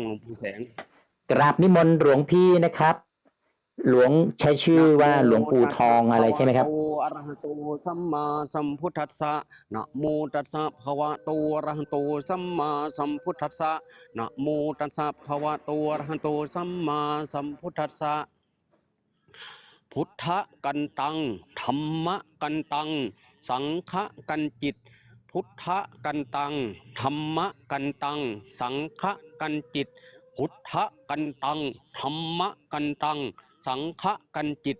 หลวงปู่แสง กราบนิมนต์หลวงพี่นะครับ หลวงใช้ชื่อว่าหลวงปู่ทองอะไรใช่ไหมครับ นะโมอะระหะโตสัมมาสัมพุทธัสสะนะโมตัสสะภะคะวะโตอะระหะโตสัมมาสัมพุทธัสสะนะโมตัสสะภะคะวะโตอะระหะโตสัมมาสัมพุทธัสสะ พุทธกันตัง ธรรมกันตัง สังฆกันจิต พุทธกันตัง ธรรมกันตัง สังฆกันจิต พุทธกันตัง ธรรมกันตัง สังฆกันจิต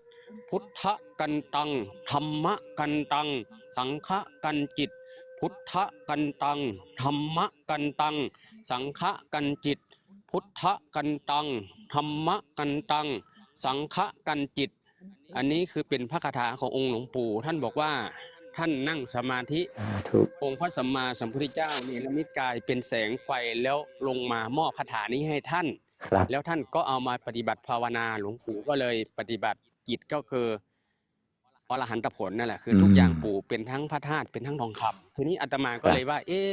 พุทธกันตัง ธรรมกันตัง สังฆกันจิต พุทธกันตัง ธรรมกันตัง สังฆกันจิต พุทธกันตัง ธรรมกันตัง สังฆกันจิต อันนี้คือเป็นพระคาถาขององค์หลวงปู่ท่านบอกว่า ท่านนั่งสมาธิสาธุองค์พระสัมมาสัมพุทธเจ้าเนรมิตกายเป็นแสงไฟแล้วลงมามอบคาถานี้ให้ท่านครับแล้วท่านก็เอามาปฏิบัติภาวนาหลวงปู่ก็เลยปฏิบัติกิจก็คืออรหันตผลนั่นแหละคือทุกอย่างปู่เป็นทั้งพระธาตุเป็นทั้งทองคำทีนี้อาตมาก็เลยว่า เอ๊ะ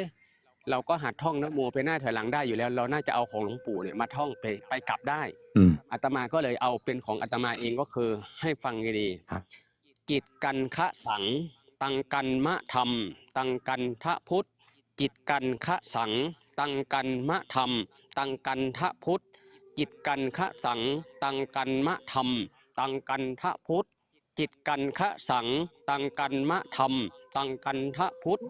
เราก็หัดท่องนะโมไปหน้าถอยหลังได้อยู่แล้ว เราน่าจะเอาของหลวงปู่เนี่ยมาท่องไปไปกลับได้อืมอาตมาก็เลยเอาเป็นของอาตมาเองก็คือให้ฟังดีครับกิจกันคะสัง ตังกันมะธรรม ตังกันทะพุทธ จิตกันคะสัง ตังกันมะธรรม ตังกันทะพุทธ จิตกันคะสัง ตังกันมะธรรม ตังกันทะพุทธ จิตกันคะสัง ตังกันมะธรรม ตังกันทะพุทธ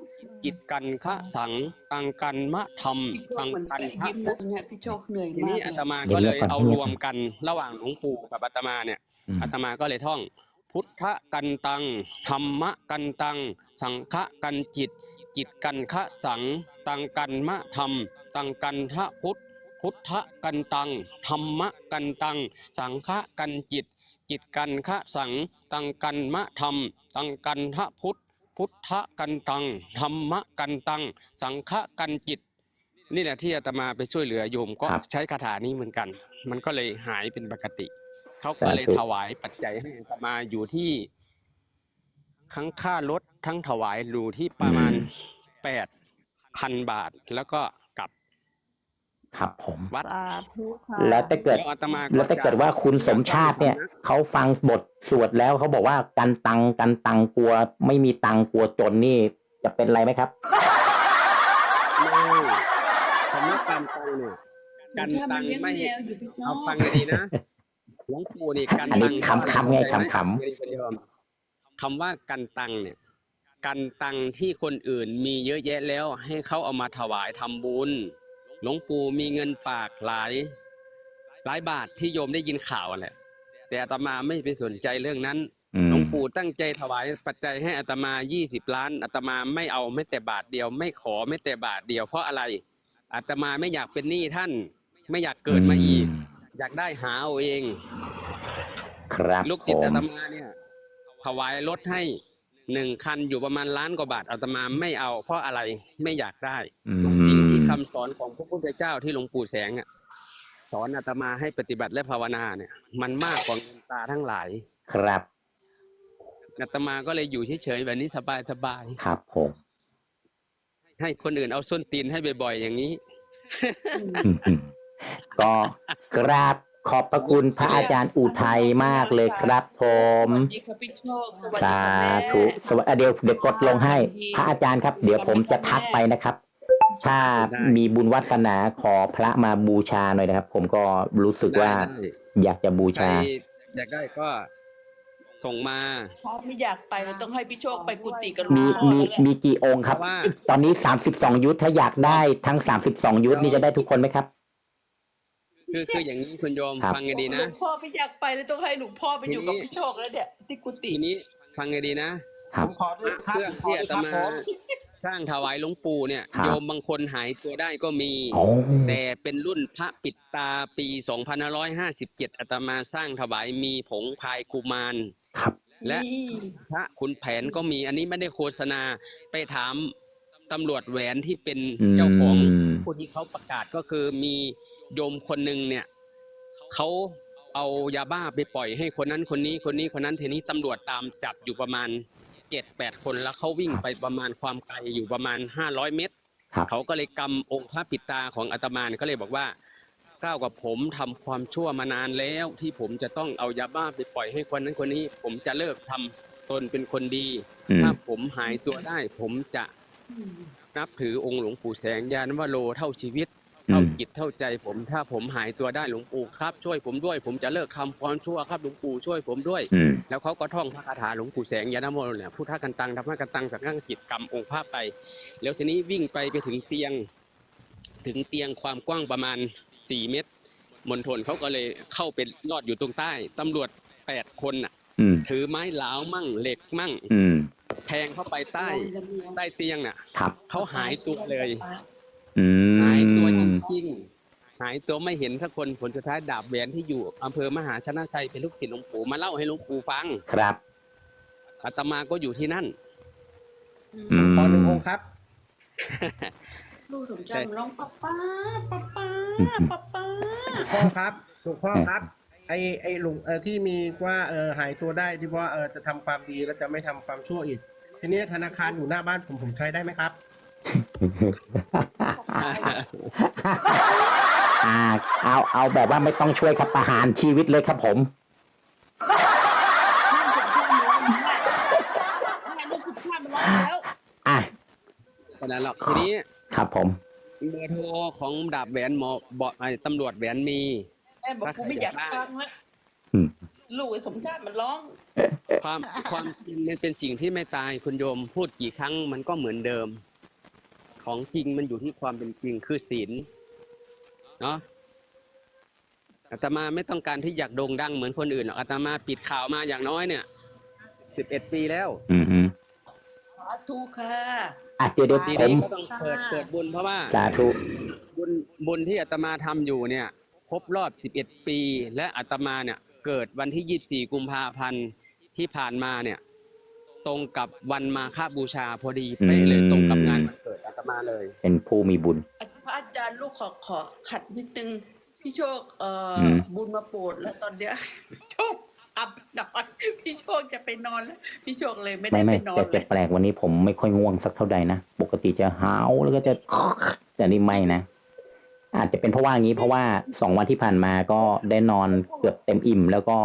จิตกันคะสัง ตังกันมะธรรมพี่โชตัคงเหมือนกันแปะทะยิ้มพุทนะธเนี่ยพี่โชคเหนื่อยทีมานี้กอาเลตยมาเดี๋ยก็วเลเงียยบก่อนเอาเงียบรก่อนวมกันระหว่างหลวงปู่กับอาตมาเนี่ยอืมอาตมาก็เลยท่อง พุทธกันตัง ธรรมกันตัง สังฆกันจิต จิตกันคะสัง ตังกันมะธรรม ตังกันทะพุทธ พุทธกันตัง ธรรมกันตัง สังฆกันจิต จิตกันคะสัง ตังกันมะธรรม ตังกันทะพุทธ พุทธกันตัง ธรรมกันตัง สังฆกันจิต นี่แหละที่อาตมาไปช่วยเหลือโยมก็ครับใช้คาถานี้เหมือนกัน มันก็เลยหายเป็นปกติ เขาก็เลยสาธุถวายปัจจัยให้อาตมาอยู่ที่ทั้งค่ารถทั้งถวายอยู่ที่ประมาณแปดพันบาทแล้วก็กลับครับผมวัดสาธุค่ะแล้วถ้าเกิดแล้วอาตมาแล้วถ้าเกิดว่าคุณสมชาติเนี่ย เขาฟังบทสวดแล้วเขาบอกว่ากันตังกันตังกลัว ไม่มีตังกลัวจนนี่จะเป็นไรไหมครับไม่ คำว่าการตังเนี่ยกันตังไม่เลี้ยงแมวอยู่พี่โชเอาคฟังดีๆนะหลวงปู่นี่กันอันนี้ตังคำๆไงเข้าใจหมคำคำว่ากันตังเนี่ยกันตังที่คนอื่นมีเยอะแยะแล้ว ให้เขาเอามาถวายทำบุญ หลวงปู่มีเงินฝากหลาย หลายบาทที่โยมได้ยินข่าวแหละแต่อาตมาไม่ไปสนใจเรื่องนั้นอืหลวมงปู่ตั้งใจถวายปัจจัยให้อาตมา20ล้านอาตมาไม่เอาแม้แต่บาทเดียว ไม่ขอแม้แต่บาทเดียวเพราะอะไร อาตมาไม่อยากเป็นหนี้ท่าน ไม่อยากเกิดมาอีก อยากได้หาเอาเอง ครับลูกผศิษย์อามตมาเนี่ยถวายรถให้หนึ่งคันอยู่ประมาณล้านกว่าบาทอาตมาไม่เอา เพราะอะไรไม่อยากได้อืสิ่งที่มคำสอนของพระพุทธเจ้าที่หลวงปู่แสงอะสอนอาตมาให้ปฏิบัติและภาวนาเนี่ย มันมากกว่าเงินตาทั้งหลาย ครับอาตมาก็เลยอยู่เฉยๆแบบนี้สบายสบายครับผมๆ ให้คนอื่นเอาส้นตีนให้บ่อยๆอย่างนี้อืมก็กราบขอบพระคุณพระอาจารย์อุทัยมากเลยครับผม สวัสดีค่ะพี่โชคสวัสดีสาค่ะแม่ธุสวัสดีเดี๋ยวเดี๋ยวกดลงให้ พระอาจารย์ครับ เดี๋ยวผมจะทักไปนะครับ ถ้าได้มีบุญวัสนาขอพระมาบูชาหน่อยนะครับ ผมก็รู้สึกว่าได้อยากจะบูใครชาอยากได้ก็ ส่งมาพ่อไม่อยากไปเราต้องให้พี่โชคไปกุฏิกับหลวมีงพ่อมีแล้วแหละมีกี่องค์ครับ เพราะว่า ตอนนี้สามสิบสองยุทธถ้าอยากได้ทั้งสามสิบสองยุทธนี่จะได้ทุกคนไหมครับ คือคืออย่างนี้คุณโยมครับ ฟังให้ดีหลนะ วงพ่อไม่อยากไปเลยต้องให้หลวงพ่อไปอยู่กับทีนี้พี่โชคแล้วเนี่ยที่กุฏิทีนี้ฟังให้ดีนะครัผบ มขอด้วยครับเครื่องผมขอที่ด้อาวยตครับมาผมสร้างถวายหลวงปู่เนี่ย ครับ โยมบางคนหายตัวได้ก็มี โอ้แต่เป็นรุ่นพระปิดตาปี 2557อาตมาสร้างถวายมีผงพายกุมาร ครับ และนี่พระขุนแผนก็มีอันนี้ไม่ได้โฆษณาไปถามตำรวจแหวนที่เป็นอืมเจ้าของผู้ที่เขาประกาศก็คือมีโยมคนหนึ่งเนี่ยเขาเอายาบ้าไปปล่อยให้คนนั้นคนนี้คนนี้คนนั้นทีนี้ตำรวจตามจับอยู่ประมาณเจ็ดแปดคนแล้วเขาวิ่งไปประมาณความไกลอยู่ประมาณห้าร้อยเมตรครับเขาก็เลยกำองค์พระปิดตาของอาตมาเนี่ยก็เลยบอกว่า ก้าวกับผมทำความชั่วมานานแล้ว ที่ผมจะต้องเอายาบ้าไปปล่อยให้คนนั้นคนนี้ ผมจะเลิกทำตนเป็นคนดีอืมถ้าผมหายตัวได้ ผมจะนับถือองค์หลวงปู่แสงยานวโรเท่าชีวิตอืเท่ามจิตเท่าใจผมถ้าผมหายตัวได้หลวงปู่ครับ ช่วยผมด้วย ผมจะเลิกทำความชั่วครับหลวงปู่ช่วยผมด้วยอืมแล้วเขาก็ท่องพระคาถาหลวงปู่แสงยานโมเนี่ยพุทธกันตังธรรมกันตังสังฆังจิตกรรมองค์พระไป แล้วทีนี้วิ่งไปไปถึงเตียง ถึงเตียงความกว้างประมาณ 4 เมตรมณฑลเขาก็เลยเข้าไปรอดอยู่ตรงใต้ตำรวจ 8 คนน่ะอืมถือไม้หลาวมั่งเหล็กมั่งอืมแทงเข้าไปใต้ใต้เตียงน่ะครับเขาหายตัวเลยอืมหายตัวจริงๆหายตัวไม่เห็นสักคนผลสุดท้ายดาบแหวนที่อยู่อำเภอมหาชนะชัยเป็นลูกศิษย์หลวงปู่มาเล่าให้หลวงปู่ฟังครับอาตมาก็อยู่ที่นั่นอืมขอหนึ่งองค์ครับ ลูกสมชายมันร้องป้าป้าป้าป้าป้าป้าพ่อครับหลวงพ่อครับ ไอไอหลวงเออที่มีว่าเออหายตัวได้ที่ว่าเออจะทำความดีแล้วจะไม่ทำความชั่วอีก ทีนี้ธนาคารอยู่หน้าบ้านผมผมใช้ได้ไหมครับอ่าเอาเอาแบบว่าไม่ต้องช่วยครับประหารชีวิตเลยครับผม ลูกสมชายมันร้องแล้ว อะขนาดหรอกทีนี้ ครับผม เบอร์โทรของดาบแหวนหมอบอกไอ้ตำรวจแหวนมี แม่บอกกูไม่อยากฟังแล้วอืม ลูกไอ้สมชาติมันร้อง ความความจริงมันเป็นสิ่งที่ไม่ตายคุณโยมพูดกี่ครั้งมันก็เหมือนเดิม ของจริงมันอยู่ที่ความเป็นจริงคือศีลเนาะอาตมาไม่ต้องการที่อยากโด่งดังเหมือนคนอื่นหรอกอาตมาปิดข่าวมาอย่างน้อยเนี่ยสิบเอ็ดปีแล้ว อืมอืมสา ธุค่ะ อะเดี๋ยวเดี๋ยวปีผมนี้ก็ต้องเปิดเปิดบุญเพราะว่าสาธุบุญบุญที่อาตมาทำอยู่เนี่ยครบรอบ 11 ปี และอาตมาเนี่ยเกิดวันที่ 24 กุมภาพันธ์ที่ผ่านมาเนี่ยตรงกับวันมาฆบูชาพอดีเป๊ะเลยตรงกับงานวันเกิดอาตมาเลย เป็นผู้มีบุญ พระอาจารย์ลูกขอขอขัดนิดนึง พี่โชคเอ่อมบุญมาโปรดแล้วตอนเนี้ยพี่โชค อับนอน พี่โชคจะไปนอนแล้วพี่โชคเลยไม่ไม่ได้ไม่ไปนอนแต่เลแต่ยแปลกวันนี้ผมไม่ค่อยง่วงสักเท่าใดนะ ปกติจะหาวแล้วก็จะ แต่นี่ไม่นะ อาจจะเป็นเพราะว่างี้เพราะว่าสองวันที่ผ่านมาก็ได้นอนเกือบเต็มอิ่ม แล้วก็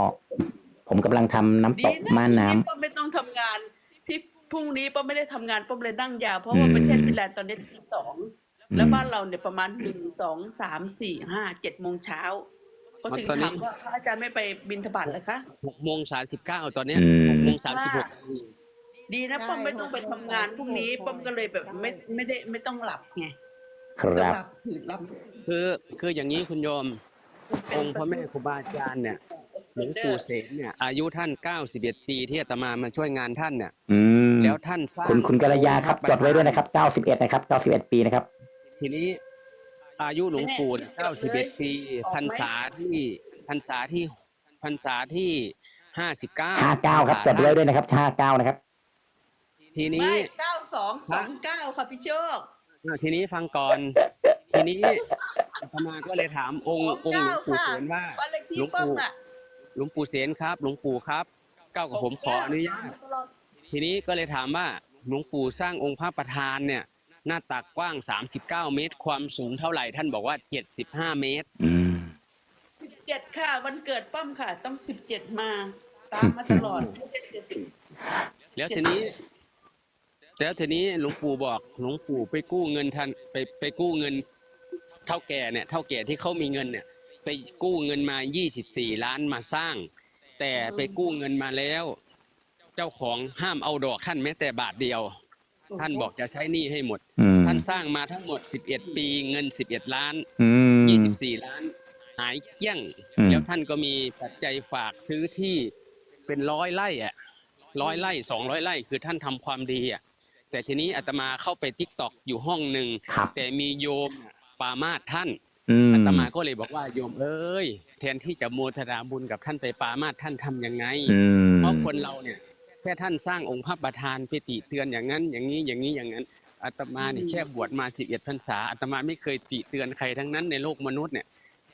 ผมกำลังทำน้ำดีตกนะม่านน้ำ ที่ป้าไม่ต้องทำงาน ที่พรุ่งนี้ป้าไม่ได้ทำงานป้าเลยนั่งยาวเพราะว่าอืมประเทศฟินแลนด์ตอนนี้ตีสองอืมแล้วบ้านเราเนี่ยประมาณหนึ่งสองสามสี่ห้าเจ็ดโมงเช้า ก็ถึงตอนนี้ถามว่าพระอาจารย์ไม่ไปบินทบาทเลยคะ6โมง39ตอนเนี้ยอืม6โมง36ดีนะป้อมไม่ต้องไปทำงานพรุ่งนี้ป้อมก็เลยแบบไม่ไม่ได้ไม่ต้องหลับไงคต้องรับหลับถือหลับคือคืออย่างนี้คุณโยม องค์พระแม่ครูบาอาจารย์เนี่ยหลวงปู่เสนเนี่ยอายุท่าน91ปีที่อาตมามาช่วยงานท่านเนี่ยอืมแล้วท่านสร้างคุณคุณกัลยาครับจดไว้ด้วยนะครับ 91 นะครับ 91 ปีนะครับ ทีนี้ อายุหลวงปู่เนี่ย91ปีพรรษาที่พรรษาที่พรรษาที่59 59ครับจดไว้ด้วยนะครับ59นะครับ ทีนี้ไม่เก้าสองสองเก้าค่ะพี่โชคอ่าทีนี้ฟังก่อน ทีนี้อาตมาก็เลยถามองค์องค์หลวงปู่เสนว่าบ้านเลขที่หลวงป้อมปู่น่ะหลวงปู่เสนครับ หลวงปู่ครับ เก้ากับผมขออนุญาตทีนี้ก็เลยถามว่าหลวงปู่สร้างองค์พระประธานเนี่ย หน้าตักกว้าง 39 เมตร ความสูงเท่าไหร่ท่านบอกว่า 75 เมตร อืมสิบเจ็ดค่ะ วันเกิดป้อมค่ะ ต้องสิบเจ็ดมา ตามมาตลอดไม่ได้เจ็ดสิบแล้วทีนี้ แล้วทีนี้หลวงปู่บอกหลวงปู่ไปกู้เงินท่านไปไปกู้เงินเท่าแก่เนี่ยเท่าแก่ที่เขามีเงินเนี่ย ไปกู้เงินมา 24 ล้านมาสร้าง แต่ไปกู้เงินมาแล้ว เจ้าของห้ามเอาดอกท่านแม้แต่บาทเดียว ท่านบอกจะใช้หนี้ให้หมดอืมท่านสร้างมาทั้งหมด 11 ปีเงิน 11 ล้านอืม24 ล้าน หายเกลี้ยงอืมแล้วท่านก็มีปัจจัยฝากซื้อที่เป็นร้อยไร่อะร้อยไร่สองร้อยไร่คือท่านทำความดีอะแต่ทีนี้อาตมาเข้าไปทิกตอกอยู่ห้องหนึ่งครับแต่มีโยมปามาสท่านอืมอาตมาก็เลยบอกว่าโยมเอ้ย แทนที่จะโมทนาบุญกับท่านไปปามาสท่านทำยังไงอืมเพราะคนเราเนี่ย แค่ท่านสร้างองค์พระประธานไปติเตือนอย่างนั้น อย่างนี้อย่างนี้อย่างนั้นอาตมาเนี่ยแค่บวชมาสิบเอ็ดพรรษาอาตมาไม่เคยติเตือนใครทั้งนั้นในโลกมนุษย์เนี่ย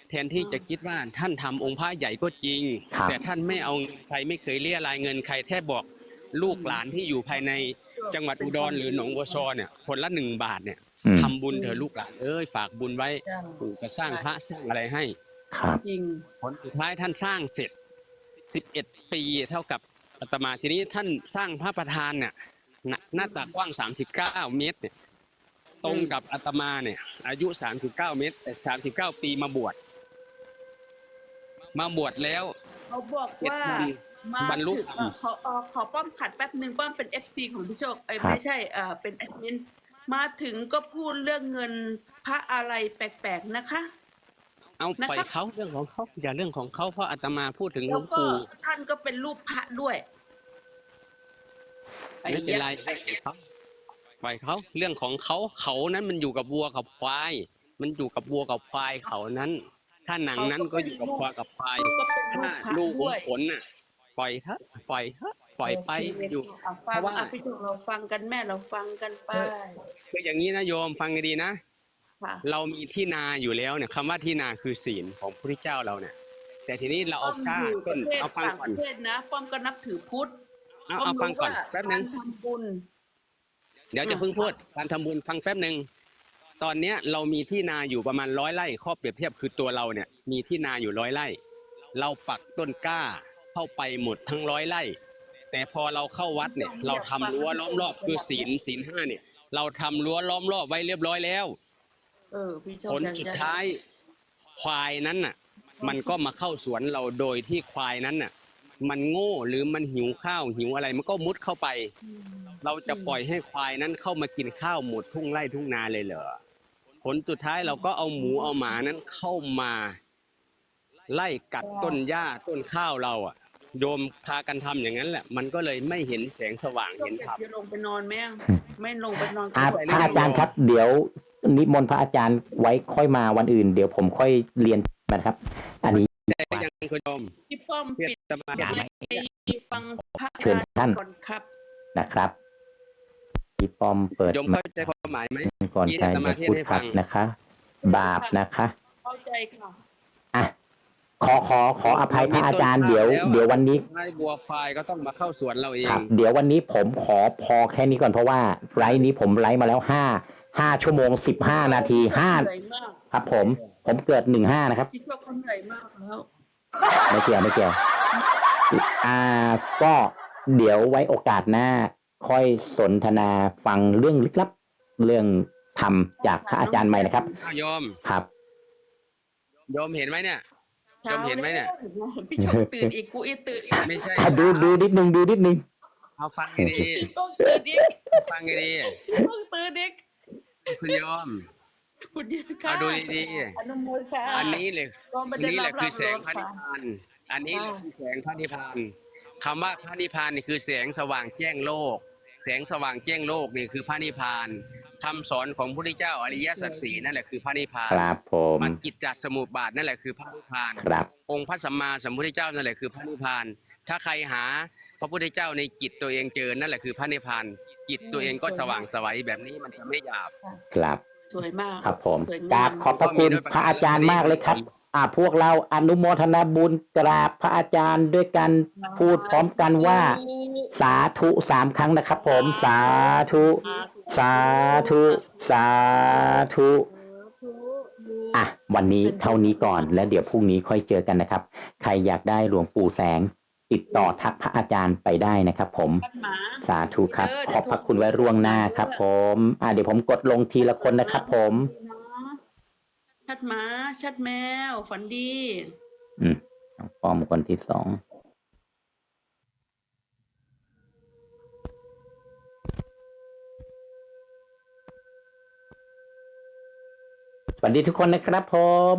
แทนที่จะคิดว่าท่านทำองค์พระใหญ่ก็จริงครับแต่ท่านไม่เอาเงินใครไม่เคยเรียรายเงินใครแค่บอกลูกหลานที่อยู่ภายในจังหวัดอุดรหรือหนองบัวซอเนี่ยคนละหนึ่งบาทเนี่ยอืมทำบุญเถอะลูกหลานเอ้ยฝากบุญไว้จ้ะปู่จะสร้างพระสร้างอะไรให้ครับจริงผลสุดท้ายท่านสร้างเสร็จ11ปีเท่ากับ อาตมาทีนี้ท่านสร้างพระประธานเนี่ยหน้าหน้าตากว้าง 39 เมตรเนี่ยตรงกับอาตมาเนี่ย อายุ 39 เมตรแต่39 ปีมาบวชมาบวชแล้วเขาบอกว่าเจ็ดวันมาบรรลุถึงเอ่อขอเอ่อขอป้อมขัดแป๊บหนึ่งป้อมเป็นเอฟซีของพี่โชคเอ้ยครับไม่ใช่เอ่อเป็นแอดมินมาถึงก็พูดเรื่องเงินพระอะไรแปลกๆนะคะ เอานะครับปล่อยเขาเรื่องของเขาอย่าเรื่องของเขาเพราะอาตมาพูดถึงหลแล้ววงก็ปู่ท่านก็เป็นรูปพระด้วยไม่เป็นไรเรื่องของเขาปล่อยเขาเรื่องของเขาเขานั้นมันอยู่กับวัวกับควาย มันอยู่กับวัวกับควายเขานั้น ถ้าหนังนั้นก็อยู่กับวัวกับควาย ก็เป็นรูถ้าปพระลูกขด้องวยผลน่ะ ปล่อยเถอะปล่อยเถอะปล่อยไปโเคอยู่ อะฟังเพราะว่า อะพี่โชคเราฟังกันแม่เราฟังกันไป คืออย่างนี้นะโยมฟังให้ดีนะค่ะ เรามีที่นาอยู่แล้วเนี่ยคำว่าที่นาคือศีลของพระพุทธเจ้าเราเนี่ย แต่ทีนี้เราเอาป้อมกล้าอยู่ปต้นระเทศเอาฟังต่างก่ปอนระเทศนะป้อมก็นับถือพุทธเอาป้อเอามฟังรู้ก่อนว่าแป๊บนึงการทำบุญเดี๋ยวจะเพิ่งพูดการทำบุญฟังแป๊บหนึ่งตอนเนี้ยเรามีที่นาอยู่ประมาณร้อยไร่ข้อเปรียบเทียบคือตัวเราเนี่ยมีที่นาอยู่ร้อยไร่ เราปักต้นกล้าเข้าไปหมดทั้งร้อยไร่ แต่พอเราเข้าวัดเนี่ย เราทำรั้วล้อมรอบคือศีลศีลห้าเนี่ย เราทำรั้วล้อมรอบไว้เรียบร้อยแล้ว เออพี่โชคผลยังสุดจะท้ายควายนั้นน่ะ มันก็มาเข้าสวนเราโดยที่ควายนั้นน่ะ มันโง่หรือมันหิวข้าวหิวอะไร มันก็มุดเข้าไปอืมเราจะปล่อยให้ควายนั้นเข้ามากินข้าวหมดทุ่งไร่ทุ่งนาเลยเหรอผลสุดท้ายเราก็เอาหมูเอาหมานั้นเข้ามา ไล่กัดต้นหญ้าต้นข้าวเราอะโยมพากันทำอย่างนั้นแหละ มันก็เลยไม่เห็นแสงสว่างพี่โชคเห็นอยาธรรกมจะลงไปนอนไหมอะไม่ลงไปนอนก็อะไหวพระอาจารย์ครับ เดี๋ยว นิมนต์พระอาจารย์ไว้ค่อยมาวันอื่น เดี๋ยวผมค่อยเรียนนะครับ อันนี้ได้ยังคุณโยมพี่ป้อมเพื่อปิดจะมาไปฟังพระอาเชิญจารย์ท่านก่อนครับนะครับพี่ป้อมเปิดโยมมาเข้าใจความหมายไหมก่อนที่ใครอาตมาจะพูดเทศให้คฟัรับงนะคะ บาปนะคะเข้าใจค่ะอะขอขอขออภัยพระอาจารย์เดี๋ยว เดี๋ยววันนี้ให้บัวควายก็ต้องมาเข้าสวนเราเอครังบเดี๋ยววันนี้ผมขอพอแค่นี้ก่อนเพราะว่าไลฟ์นี้ผมไลฟ์มาแล้วห้า ห้าชั่วโมงสิบห้านาทีห้าเหนื่อยมากครับ ผม ผมเกิดหนึ่งห้านะครับพี่โชคเขาเหนื่อยมากแล้วไม่เกี่ยวไม่เกี่ยว อ่า ก็เดี๋ยวไว้โอกาสหน้า ค่อยสนทนาฟังเรื่องลึกลับ เรื่องธรรมจากพระอาจารย์ใหม่นะครับ อ้าวโยมครับ โยมเห็นไหมเนี่ยโยมเห็นไหมเนี่ย พี่โชคตื่นอีกกูอีกตื่นอีกไม่ใช่อะดูดูนิดนึงดูนิดนึง เอาฟังให้ดีพี่โชคตื่นอีกฟังให้ดีพี่โชคตื่นอีก คุณโยม คุณยายค่ะเอาดูดีอนุโมทค่ะๆอันนี้เลยก็ไม่อันได้นี้แหรัละบคืรัอบแสงพระนิพพานอันนี้แหละคือแสงพระนิพพานคำว่าพระนิพพานนี่คือแสงสว่างแจ้งโลก แสงสว่างแจ้งโลกนี่คือพระนิพพานคำสอนของพระพุทธเจ้าอริยสัจสี่นั่นแหละคือพระนิพพานครับผมมรรคกิจจัดสมุปบาทนั่นแหละคือพระนิพพาน ครับ องค์พระสัมมาสัมพุทธเจ้านั่นแหละคือพระนิพพาน ถ้าใครหา พระพุทธเจ้าในจิตตัวเองเจอนั่นแหละคือพระนิพพานจิตตัวเองก็สว่างไสวัยแบบนี้มันจะไม่หยาบ ครับสวยมากครับผมสวยงามกราบขอบพระคุณพระอาจารย์มากเลยครับ อ่าพวกเราอนุโมทนาบุญกราบพระอาจารย์ด้วยกันพูดพร้อมกันว่า สาธุสามครั้งนะครับผมสาธุ สาธุ สาธุ อะ วันนี้เท่านี้ก่อนแล้วเดี๋ยวพรุ่งนี้ค่อยเจอกันนะครับ ใครอยากได้หลวงปู่แสง ติดต่อทักพระอาจารย์ไปได้นะครับผมชัดหมาสาธุครับ ขอบพระคุณไว้ร่วงหน้าครับ ผม อ่าเดี๋ยวผมกดลงทีละคนนะครับผม ชัดหมาชัดแมว ฝันดี อืมปอมคนที่สอง สวัสดีทุกคนนะครับผม